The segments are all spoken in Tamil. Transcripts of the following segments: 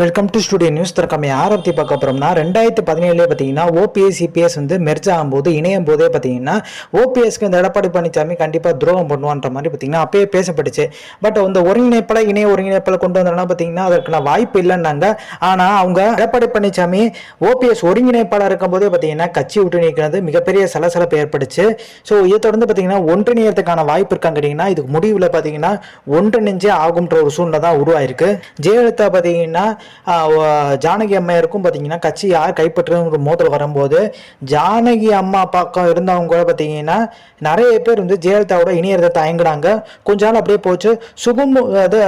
வெல்கம் டு ஸ்டுடியோ நியூஸ் திறக்காம யாரை பற்றி பார்க்க போகிறோம்னா ரெண்டாயிரத்தி பதினேழுலேயே பார்த்தீங்கன்னா ஓபிஎஸ் சிபிஎஸ் வந்து மெர்ஜ் ஆகும்போது இணையும் போதே பார்த்தீங்கன்னா ஓபிஎஸ்க்கு இந்த எடப்பாடி பழனிசாமி கண்டிப்பாக துரோகம் பண்ணுவான்ற மாதிரி பார்த்தீங்கன்னா அப்பயே பேசப்பட்டுச்சு. பட் அந்த ஒருங்கிணைப்பில் இணைய ஒருங்கிணைப்பில் கொண்டு வந்தோம்னா பார்த்தீங்கன்னா அதற்கான வாய்ப்பு இல்லைன்னாங்க. ஆனால் அவங்க எடப்பாடி பழனிசாமி ஓபிஎஸ் ஒருங்கிணைப்பாளர் இருக்கும்போதே பார்த்தீங்கன்னா கட்சி விட்டு நீக்கிறது மிகப்பெரிய சலசலப்பு ஏற்பட்டுச்சு. ஸோ இதை தொடர்ந்து பார்த்தீங்கன்னா ஒன்றிணையத்துக்கான வாய்ப்பு இருக்கான்னு கேட்டிங்கன்னா இதுக்கு முடிவில் பார்த்தீங்கன்னா ஒன்றிணைஞ்சே ஆகுன்ற ஒரு சூழ்நிலை தான் உருவாயிருக்கு. ஜெயலலிதா பார்த்தீங்கன்னா ஜானகி அம்மையாருக்கும் பார்த்தீங்கன்னா கட்சி யார் கைப்பற்றுன்னு ஒரு மோதல் வரும்போது ஜானகி அம்மா பக்கம் இருந்தவங்க கூட பார்த்தீங்கன்னா நிறைய பேர் வந்து ஜெயலலிதாவோட இணையத்தை தயங்குனாங்க. கொஞ்ச நாள் அப்படியே போச்சு. சுகம் அது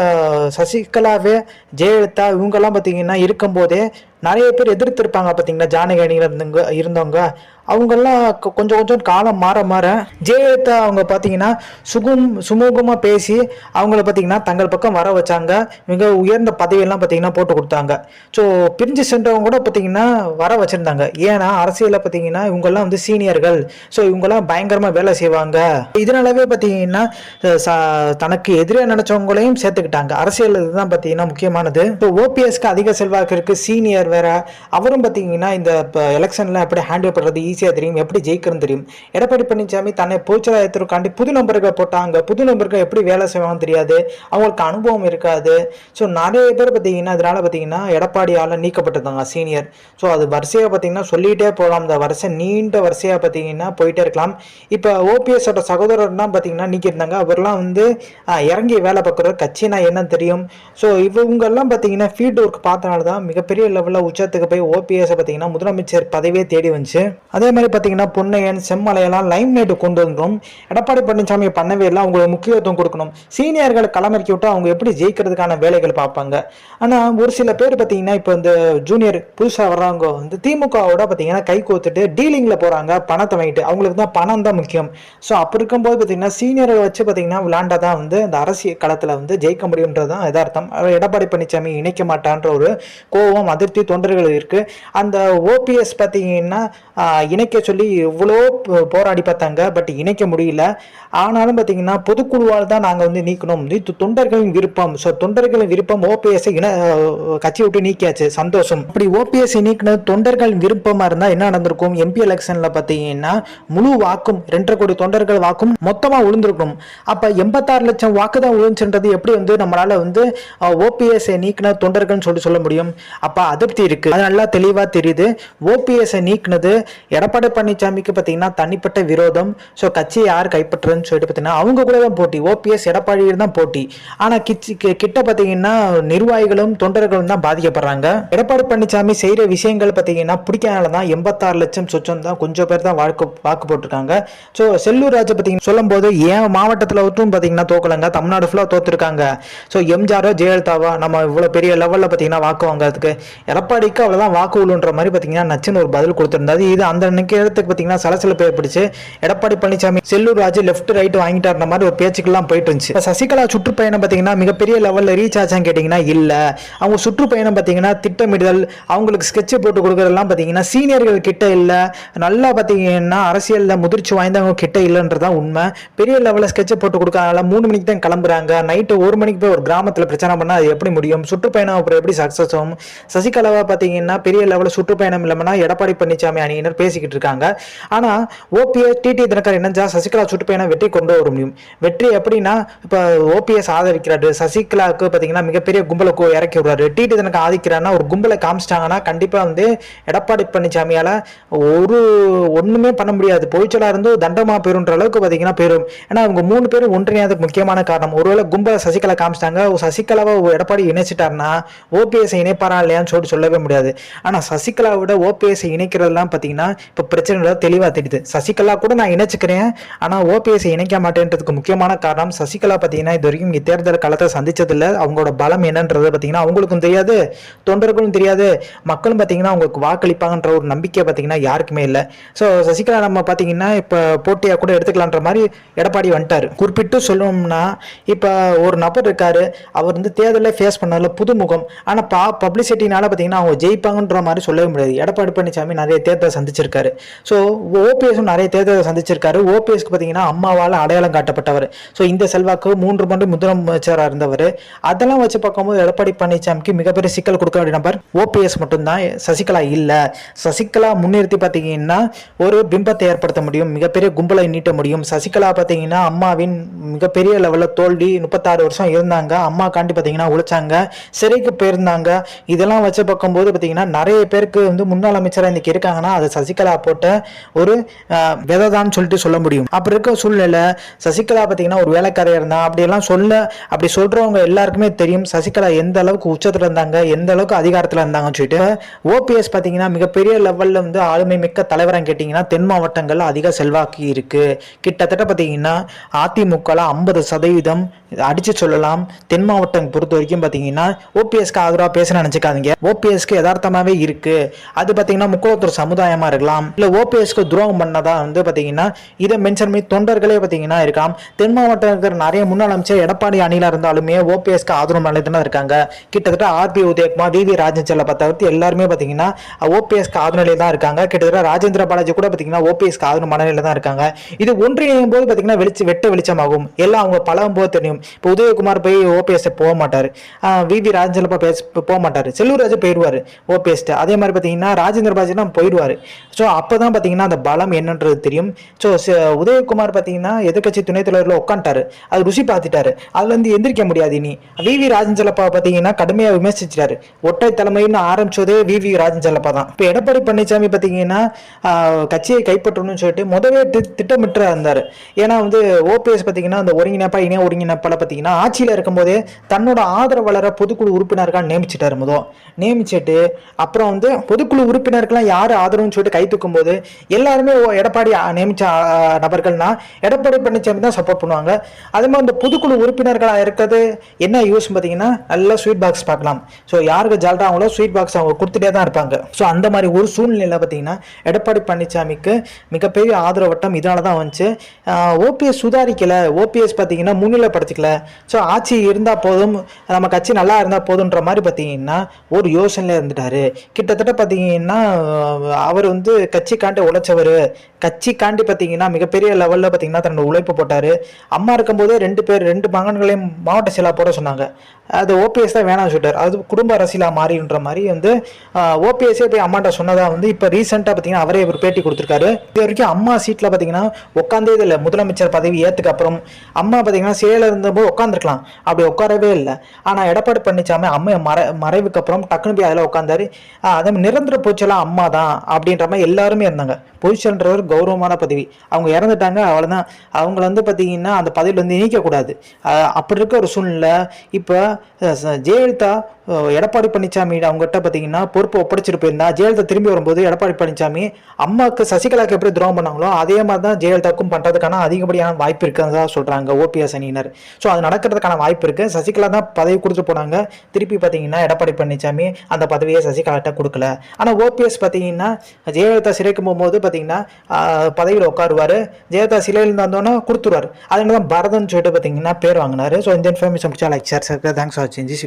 சசிகலாவே ஜெயலலிதா இவங்கெல்லாம் பார்த்தீங்கன்னா இருக்கும்போதே நிறைய பேர் எதிர்த்திருப்பாங்க பார்த்தீங்கன்னா ஜானகி அணியில் இருந்தவங்க இருந்தவங்க. அவங்கெல்லாம் கொஞ்சம் கொஞ்சம் காலம் மாற மாற ஜெயலலிதா அவங்க பார்த்தீங்கன்னா சுகும் சுமூகமாக பேசி அவங்கள பார்த்தீங்கன்னா தங்கள் பக்கம் வர வச்சாங்க. மிக உயர்ந்த பதவியெல்லாம் பார்த்தீங்கன்னா போட்டு கொடுத்தாங்க. ஸோ பிரிஞ்சு சென்றவங்க கூட பார்த்தீங்கன்னா வர வச்சுருந்தாங்க. ஏன்னா அரசியலில் பார்த்தீங்கன்னா இவங்கெல்லாம் வந்து சீனியர்கள். ஸோ இவங்கெல்லாம் பயங்கரமாக வேலை செய்வாங்க. இதனாலவே பார்த்தீங்கன்னா தனக்கு எதிராக நினச்சவங்களையும் சேர்த்துக்கிட்டாங்க. அரசியல் இதுதான் பார்த்தீங்கன்னா முக்கியமானது. இப்போ ஓபிஎஸ்க்கு அதிக செல்வாக்கு இருக்குது சீனியர் வேற அவரும் பார்த்தீங்கன்னா இந்த இப்போ எலெக்ஷன்லாம் எப்படி ஹேண்டில் பண்ணுறது ஈஸியாக தெரியும் எப்படி ஜெயிக்கிறதுன்னு தெரியும். எடப்பாடி பழனிசாமி தன்னை பொதுச்சலாயத்திற்காண்டி புது நம்பர்கள் போட்டாங்க. புது நபர்கள் எப்படி வேலை செய்வாங்கன்னு தெரியாது. அவங்களுக்கு அனுபவம் இருக்காது. ஸோ நிறைய பேர் பார்த்தீங்கன்னா அதனால பார்த்தீங்கன்னா எடப்பாடியால் நீக்கப்பட்டிருந்தாங்க சீனியர் ஸோ அது வரிசையாக பார்த்தீங்கன்னா சொல்லிகிட்டே போகலாம். இந்த வரிசை நீண்ட வரிசையாக பார்த்தீங்கன்னா போயிட்டே இருக்கலாம். இப்போ ஓபிஎஸோட சகோதரர்லாம் பார்த்தீங்கன்னா நீக்கியிருந்தாங்க. அவர்லாம் வந்து இறங்கி வேலை பார்க்குற கட்சினா என்னன்னு தெரியும். ஸோ இவங்கெல்லாம் பார்த்தீங்கன்னா ஃபீல்டு ஒர்க் பார்த்தனால தான் மிகப்பெரிய லெவலில் உச்சத்துக்கு போய் ஓபிஎஸ் பார்த்தீங்கன்னா முதலமைச்சர் பதவியே தேடி வந்துச்சு. அதே மாதிரி பார்த்தீங்கன்னா பொன்னையன் செம்மலையெல்லாம் லைம் லைட்டு கொண்டு வந்துடும் எடப்பாடி பழனிசாமி பண்ணவே இல்லை அவங்களுக்கு முக்கியத்துவம் கொடுக்கணும். சீனியர்களை களமிறக்கி விட்டு அவங்க எப்படி ஜெயிக்கிறதுக்கான வேலைகள் பார்ப்பாங்க. ஆனால் ஒரு சில பேர் பார்த்தீங்கன்னா இப்போ இந்த ஜூனியர் புதுசாக வர்றவங்க வந்து திமுகவோட பார்த்தீங்கன்னா கை கோத்துட்டு டீலிங்கில் போகிறாங்க பணத்தை வாங்கிட்டு. அவங்களுக்கு தான் பணம் தான் முக்கியம். ஸோ அப்போ இருக்கும்போது பார்த்தீங்கன்னா சீனியரை வச்சு பார்த்தீங்கன்னா விளாண்டா தான் வந்து இந்த அரசியல் களத்தில் வந்து ஜெயிக்க முடியுன்றது தான் எதார்த்தம் எடப்பாடி பழனிசாமி இணைக்க மாட்டான்ற ஒரு கோபம் அதிருப்தி தொண்டர்கள் இருக்கு. அந்த ஓபிஎஸ் பார்த்தீங்கன்னா இணைக்க சொல்லி இவ்வளோ போராடி பார்த்தாங்க. பட் இணைக்க முடியல. ஆனாலும் பார்த்தீங்கன்னா பொதுக்குழுவால் தான் நாங்கள் வந்து நீக்கணும். இது தொண்டர்களின் விருப்பம். ஸோ தொண்டர்களின் விருப்பம் ஓபிஎஸ் இன கட்சி விட்டு நீக்கியாச்சு. சந்தோஷம். அப்படி ஓபிஎஸ் நீக்கினது தொண்டர்கள் விருப்பமாக இருந்தால் என்ன நடந்திருக்கும்? எம்பி எலெக்ஷனில் பார்த்தீங்கன்னா முழு வாக்கும் ரெண்டரை கோடி தொண்டர்கள் வாக்கும் மொத்தமாக விழுந்திருக்கும் அப்போ எண்பத்தாறு லட்சம் வாக்கு தான் விழுந்துச்சுன்றது எப்படி வந்து நம்மளால் வந்து ஓபிஎஸ் நீக்கின தொண்டர்கள்னு சொல்லி சொல்ல முடியும்? அப்போ அதிருப்தி இருக்கு. அது நல்லா தெளிவாக தெரியுது. ஓபிஎஸ் நீக்கினது எடப்பாடி பழனிசாமிக்கு பார்த்தீங்கன்னா தனிப்பட்ட விரோதம். ஸோ கட்சியை யார் கைப்பற்றுறதுன்னு சொல்லிட்டு பார்த்தீங்கன்னா அவங்க கூட தான் போட்டி. ஓபிஎஸ் எடப்பாடி தான் போட்டி. ஆனால் கிச்சி கிட்ட பார்த்தீங்கன்னா நிர்வாகிகளும் தொண்டர்களும் தான் பாதிக்கப்படுறாங்க. எடப்பாடி பழனிசாமி செய்கிற விஷயங்கள் பார்த்தீங்கன்னா பிடிக்காதனால தான் எண்பத்தாறு லட்சம் சொச்சம் தான் கொஞ்சம் பேர் தான் வாக்கு வாக்கு போட்டிருக்காங்க. ஸோ செல்லூர் ராஜை பார்த்தீங்கன்னா சொல்லும்போது ஏன் மாவட்டத்தில் மட்டும் பார்த்தீங்கன்னா தோக்கலங்க? தமிழ்நாடு ஃபுல்லாக தோத்துருக்காங்க. ஸோ எம்ஜிஆரோ ஜெயலலிதாவா நம்ம இவ்வளோ பெரிய லெவலில் பார்த்தீங்கன்னா வாக்கு வாங்குறதுக்கு எடப்பாடிக்கு அவ்வளோதான் வாக்கு உள்ளுன்ற மாதிரி பார்த்தீங்கன்னா நச்சுன்னு ஒரு பதில் கொடுத்துருந்தாரு. இது அந்த நிற்கிறதுக்கு பார்த்தீங்கன்னா சலசலப்பு ஏற்பட்டுச்சு. எடப்பாடி பழனிசாமி செல்லூர் ராஜு லெஃப்ட் ரைட் வாங்கிட்டாருன்ற மாதிரி ஒரு பேச்சுக்கெல்லாம் போயிட்டு இருந்துச்சு. சசிகலா சுற்றுப்பயணம் பார்த்தீங்கன்னா மிகப்பெரிய லெவலில் ரீச் ஆச்சான்னு கேட்டிங்கன்னா இல்லை. அவங்க சுற்றுப்பயணம் பார்த்தீங்கன்னா திட்டமிடுதல் அவங்களுக்கு ஸ்கெட்ச் போட்டு கொடுக்குறதெல்லாம் பார்த்தீங்கன்னா சீனியர்கள் கிட்ட இல்லை. நல்லா பார்த்தீங்கன்னா அரசியலில் முதிர்ச்சி வாய்ந்தவங்க கிட்ட இல்லைன்றதான் உண்மை. பெரிய லெவலில் ஸ்கெட்ச் போட்டு கொடுக்கறதுனால மூணு மணிக்கு தான் கிளம்புறாங்க. நைட்டு ஒரு மணிக்கு போய் ஒரு கிராமத்தில் பிரச்சனை பண்ணால் அது எப்படி முடியும்? சுற்றுப்பயணம் அப்புறம் எப்படி சக்ஸஸ் ஆகும்? சசிகலாவை பார்த்தீங்கன்னா பெரிய லெவலில் சுற்றுப்பயணம் இல்லாமல்னா எடப்பாடி பழனிசாமி அணியினர் பேசிக்கிட்டு இருக்காங்க. ஆனால் ஓபிஎஸ் டிடி தினகர் இணைஞ்சா சசிகலா சுற்றுப்பயணம் வெற்றி கொண்டு வர முடியும். வெற்றி எப்படின்னா இப்போ ஓபிஎஸ் ஆதரிக்கிறாரு. சசிகலாவுக்கு பார்த்தீங்கன்னா மிகப்பெரிய கும்பலை இறக்கி விடுறாரு. டிடி தினகர் ஆதிக்கிறாருன்னா ஒரு கும்பலை காமிச்சிட்டாங்கன்னா கண்டிப்பாக வந்து எடப்பாடி பழனிசாமியால் ஒரு ஒன்றுமே பண்ண முடியாது. பொய்ச்சலாக இருந்து தண்டமாக போயிருன்ற அளவுக்கு பார்த்தீங்கன்னா போயிடும் ஏன்னா அவங்க மூணு பேரும் ஒன்றிணையாததுக்கு முக்கியமான காரணம். ஒருவேளை கும்பலை சசிகலா காமிச்சிட்டாங்க. சசிகலாவை எடப்பாடி இணைச்சிட்டாருன்னா ஓபிஎஸ் இணைப்பாரா இல்லையான்னு சொல்லிட்டு சொல்லவே முடியாது. ஆனால் சசிகலாவை விட இணைக்கிறதெல்லாம் பார்த்தீங்கன்னா இப்போ பிரச்சனை தெளிவாக தெரியுது. சசிகலா கூட நான் இணைச்சிக்கிறேன். ஆனால் ஓபிஎஸ்ஐ இணைக்க மாட்டேன்றதுக்கு முக்கியமான காரணம் சசிகலா பார்த்தீங்கன்னா இது வரைக்கும் இங்கே தேர்தல் காலத்தை சந்திச்சதில்ல. அவங்களோட பலம் என்னன்றது பார்த்தீங்கன்னா அவங்களுக்கும் தெரியாது. தொண்டர்களும் தெரியாது. மக்களும் பார்த்தீங்கன்னா அவங்களுக்கு வாக்களிப்பாங்கன்ற ஒரு நம்பிக்கை பார்த்தீங்கன்னா யாருக்குமே இல்லை. ஸோ சசிகலா நம்ம பார்த்தீங்கன்னா இப்போ போட்டியாக கூட எடுத்துக்கலான்ற மாதிரி எடப்பாடி வந்துட்டார். குறிப்பிட்டு சொல்லணும்னா இப்போ ஒரு நபர் இருக்காரு. அவர் வந்து தேர்தலில் ஃபேஸ் பண்ணதில் புதுமுகம். ஆனால் பா பப்ளிசிட்டினால பார்த்தீங்கன்னா பார்த்தீங்கன்னா அவங்க ஜெயிப்பாங்கன்ற மாதிரி சொல்லவே முடியாது. எடப்பாடி பழனிசாமி நிறைய தேர்தலை சந்திச்சிருக்காரு. ஸோ ஓபிஎஸும் நிறைய தேர்தலை சந்திச்சிருக்காரு. ஓபிஎஸ்க்கு பார்த்தீங்கன்னா அம்மாவால் அடையாளம் காட்டப்பட்டவர். ஸோ இந்த செல்வாக்கு மூன்று மண்டு முதலமைச்சராக இருந்தவர். அதெல்லாம் வச்சு பார்க்கும்போது எடப்பாடி பழனிசாமிக்கு மிகப்பெரிய சிக்கல் கொடுக்க வேண்டிய நம்பர் ஓபிஎஸ் மட்டும்தான். சசிகலா இல்லை. சசிகலா முன்னிறுத்தி பார்த்தீங்கன்னா ஒரு பிம்பத்தை ஏற்படுத்த முடியும் மிகப்பெரிய கும்பலை நீட்ட முடியும். சசிகலா பார்த்தீங்கன்னா அம்மாவின் மிகப்பெரிய லெவலில் தோல்வி முப்பத்தாறு வருஷம் இருந்தாங்க. அம்மாக்காண்டி பார்த்தீங்கன்னா உழைச்சாங்க. சிறைக்கு போயிருந்தாங்க. இதெல்லாம் வச்சு பார்க்கும்போது பார்த்தீங்கன்னா நிறைய பேருக்கு வந்து முன்னாள் அமைச்சராக இன்னைக்கு இருக்காங்கன்னா அது சசிகலா போட்ட ஒரு விதை தான் சொல்லிட்டு சொல்ல முடியும். அப்படி இருக்க சூழ்நிலை சசிகலா பார்த்தீங்கன்னா ஒரு வேலைக்காரையாக இருந்தா அப்படியெல்லாம் சொல்ல அப்படி சொல்றவங்க எல்லாருக்குமே தெரியும் சசிகலா எந்த அளவுக்கு உச்சத்தில் இருந்தாங்க எந்த அளவுக்கு அதிகாரத்தில் இருந்தாங்கன்னு சொல்லிட்டு. ஓபிஎஸ் பார்த்தீங்கன்னா மிகப்பெரிய லெவலில் வந்து ஆளுமை மிக்க தலைவராக கேட்டிங்கன்னா தென் மாவட்டங்களில் அதிக செல்வாக்கு இருக்கு. கிட்டத்தட்ட பார்த்தீங்கன்னா அதிமுகவில் ஐம்பது சதவீதம் அடிச்சு சொல்லலாம் தென் மாவட்டம் பொறுத்த வரைக்கும் பார்த்தீங்கன்னா ஓபிஎஸ்க்கு ஆதரவாக பேச நினச்சிக்காதீங்க. ஓபிஎஸ்க்கு யதார்த்தமாகவே இருக்கு. அது பார்த்தீங்கன்னா முக்குளத்தூர் சமுதாயமாக இருக்கலாம். இல்லை ஓபிஎஸ்க்கு துரோகம் பண்ணதா வந்து பார்த்தீங்கன்னா இதை மென்ஷன் பண்ணி தொண்டர்களே பார்த்தீங்கன்னா இருக்கலாம் தென் மாவட்டம் இருக்கிற நிறைய முன்னாள் அமைச்சர் எடப்பாடி அணியில் இருந்தாலுமே ஓபிஎஸ்க்கு ஆதரவு நிலையத்தில் தான் இருக்காங்க. கிட்டத்தட்ட RB Udhayakumar V V Rajan செல்ல எல்லாருமே பார்த்தீங்கன்னா ஓபிஎஸ்க்கு ஆதரவு நிலையில் தான் இருக்காங்க. கிட்டத்தட்ட ராஜேந்திர பாலாஜி கூட பார்த்தீங்கன்னா ஓபிஎஸ்க்கு ஆதரவு மனநிலையில் தான் இருக்காங்க. இது ஒன்றிணையும் போது பார்த்தீங்கன்னா வெளிச்சு வெட்ட வெளிச்சமாகும். எல்லாம் அவங்க பழகும் போது தெரியும். இப்போ உதயகுமார் போய் ஓபிஎஸ் போக மாட்டார். வி வி ராஜன் பேச போக மாட்டார். செல்லூர்ராஜ் போயிடுவார் ஓபிஎஸ்ட்டு அதே மாதிரி பார்த்தீங்கன்னா ராஜேந்திர பாஜிலாம் போயிடுவார். ஸோ அப்போ தான் பார்த்தீங்கன்னா அந்த பலம் என்னன்றது தெரியும். ஸோ உதயகுமார் பார்த்தீங்கன்னா எதிர்கட்சி துணைத் தலைவரில் உட்காந்துட்டாரு அது ருசி பார்த்துட்டாரு. அதுலேருந்து எந்திரிக்க முடியாது இனி. வி. வி. ராஜன் செல்லப்பா பார்த்தீங்கன்னா கடுமையாக விமர்சிச்சிட்டாரு. ஒற்றை தலைமைன்னு ஆரம்பிச்சதே வி. வி. ராஜன் செல்லப்பா தான். இப்போ எடப்பாடி பழனிசாமி பார்த்தீங்கன்னா கட்சியை கைப்பற்றணும்னு சொல்லிட்டு முதவே திட்டமிட்டு இருந்தார். ஏன்னா வந்து ஓபிஎஸ் பார்த்தீங்கன்னா அந்த ஒருங்கிணைப்பா இணைய ஒருங்கிணைப்பால் பார்த்தீங்கன்னா ஆட்சியில் இருக்கும்போதே தன்னோட ஆதரவாளரை பொதுக்குழு உறுப்பினர்களாக நியமிச்சிட்டாரு முதல் நியமிச்சிட்டு அப்புறம் வந்து பொதுக்குழு உறுப்பினருக்கெல்லாம் யார் ஆதரவுன்னு சொல்லிட்டு கை தூக்கும் போது எல்லாருமே எடப்பாடி ஆ, நியமிச்ச நபர்கள்னா எடப்பாடி பழனிசாமி தான் சப்போர்ட் பண்ணுவாங்க. அதே மாதிரி இந்த பொதுக்குழு உறுப்பினர்களாக இருக்கிறது என்ன யூஸ் பார்த்தீங்கன்னா நல்லா ஸ்வீட் பாக்ஸ் பார்க்கலாம். ஸோ யாருக்கு ஜால்றாங்களோ ஸ்வீட் பாக்ஸ் அவங்க கொடுத்துட்டே தான் இருப்பாங்க. ஸோ அந்த மாதிரி ஒரு சூழ்நிலையில் பார்த்தீங்கன்னா எடப்பாடி பழனிசாமிக்கு மிகப்பெரிய ஆதரவு வட்டம் இதனால தான் வந்துச்சு. ஓபிஎஸ் சுதாரிக்கலை ஓபிஎஸ் பார்த்தீங்கன்னா முன்னிலைப்படுத்திக்கல. ஸோ ஆட்சி இருந்தால் போதும் நம்ம கட்சி நல்லா இருந்தால் போதுன்ற மாதிரி பார்த்தீங்கன்னா ஒரு யோசனை யோசனையில் இருந்துட்டாரு. கிட்டத்தட்ட பார்த்தீங்கன்னா அவர் வந்து கட்சிக்காண்டி உழைச்சவர். கட்சிக்காண்டி பார்த்தீங்கன்னா மிகப்பெரிய லெவலில் பார்த்தீங்கன்னா தன்னோட உழைப்பு போட்டார். அம்மா இருக்கும்போதே ரெண்டு பேர் ரெண்டு மகன்களையும் மாவட்ட செயலா போட சொன்னாங்க. அது ஓபிஎஸ் தான் வேணாம் சொல்லிட்டார். அது குடும்ப அரசியலாக மாறின்ற மாதிரி வந்து ஓபிஎஸ்ஸே போய் அம்மாட்ட சொன்னதா வந்து இப்போ ரீசெண்டாக பார்த்தீங்கன்னா அவரே ஒரு பேட்டி கொடுத்துருக்காரு. இது வரைக்கும் அம்மா சீட்டில் பார்த்தீங்கன்னா உட்காந்தே இல்லை. முதலமைச்சர் பதவி ஏற்றுக்கு அப்புறம் அம்மா பார்த்தீங்கன்னா சேல இருந்தபோது உட்காந்துருக்கலாம் அப்படி உட்காரவே இல்லை. ஆனால் எடப்பாடி பழனிசாமி அம்மா மறை மறைவுக்கு அப்புறம் டக்குனு போய் அதில் உட்காந்தாரு அதே மாதிரி நிரந்தர பூச்செல்லாம் அம்மா தான் அப்படின்ற மாதிரி எல்லாருமே இருந்தாங்க. பொதுச்செல்ன்றவர் கௌரவமான பதவி. அவங்க இறந்துட்டாங்க அவ்வளோதான் அவங்கள வந்து பார்த்தீங்கன்னா அந்த பதவியில் வந்து நீக்கக்கூடாது அப்படி இருக்க ஒரு சூழ்நிலை. இப்போ ஜெயலலிதா எடப்பாடி பழனிசாமி அவங்ககிட்ட பார்த்தீங்கன்னா பொறுப்பு ஒப்படைச்சிட்டு போயிருந்தா ஜெயலலிதா திரும்பி வரும்போது எடப்பாடி பழனிசாமி அம்மாவுக்கு சசிகலாவுக்கு எப்படி துரோகம் பண்ணாங்களோ அதே மாதிரி தான் ஜெயலலிதாவுக்கும் பண்ணுறதுக்கான அதிகப்படியான வாய்ப்பு இருக்குன்னு சொல்கிறாங்க ஓபிஎஸ் அணியினர். ஸோ அது நடக்கிறதுக்கான வாய்ப்பு இருக்குது சசிகலா தான் பதவி கொடுத்துட்டு போனாங்க. திருப்பி பார்த்தீங்கன்னா எடப்பாடி பழனிசாமி அந்த பதவியை சசிகலாட்ட கொடுக்கல. ஆனால் ஓபிஎஸ் பார்த்தீங்கன்னா ஜெயலலிதா சிறைக்கு போகும்போது பார்த்தீங்கன்னா பதவியில் உட்காருவார். ஜெயலலிதா சிலையிலிருந்து இருந்தோன்னே கொடுத்துருவார். அதனால தான் பரதன் சொல்லிட்டு பார்த்தீங்கன்னா பேர் வாங்கினார். ஸோ இந்த இன்ஃபர்மேஷன் முடிச்சா like sir sir thanks for சேஞ்சி